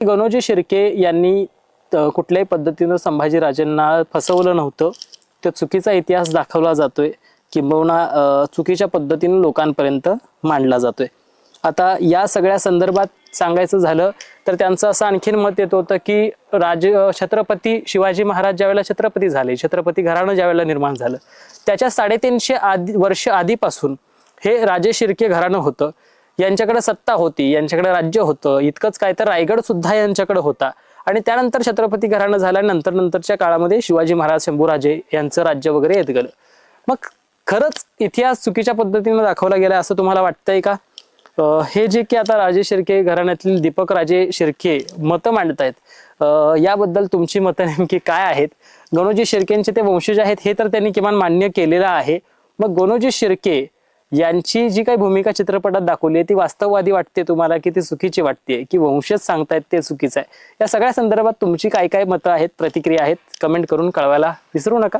गणोजी शिर्के यांनी कुठल्याही पद्धतीनं संभाजीराजेंना फसवलं नव्हतं. तर चुकीचा इतिहास दाखवला जातोय. किंबहुना चुकीच्या पद्धतीनं लोकांपर्यंत मांडला जातोय. आता या सगळ्या संदर्भात सांगायचं झालं तर त्यांचं असं आणखीन मत येत होतं की राज छत्रपती शिवाजी महाराज ज्यावेळेला छत्रपती झाले छत्रपती घराणं ज्यावेळेला निर्माण झालं त्याच्या साडेतीनशे आधी वर्ष आधीपासून हे राजे शिर्के घराणं होतं. यांच्याकडे सत्ता होती यांच्याकडे राज्य होतं इतकंच काय तर रायगड सुद्धा यांच्याकडे होता. आणि त्यानंतर छत्रपती घराणं झाल्यानंतर नंतरच्या काळामध्ये शिवाजी महाराज शंभूराजे यांचं राज्य वगैरे येत गेलं. मग खरंच इतिहास चुकीच्या पद्धतीने दाखवला गेला असं तुम्हाला वाटतंय का? हे जे की आता राजे शिर्के घराण्यातील दीपक राजे शिर्के मतं मांडतायत आहेत याबद्दल तुमची मतं नेमकी काय आहेत? गणोजी शिर्केंचे ते वंशज आहेत हे तर त्यांनी किमान मान्य केलेलं आहे. मग गणोजी शिर्के यांची जी काही भूमिका चित्रपटात दाखवली आहे ती वास्तववादी वाटते तुम्हाला की ती चुकीची वाटते की वंशज सांगतायत ते चुकीचं आहे? या सगळ्या संदर्भात तुमची काय काय मतं आहेत प्रतिक्रिया आहेत? कमेंट करून कळवायला विसरू नका.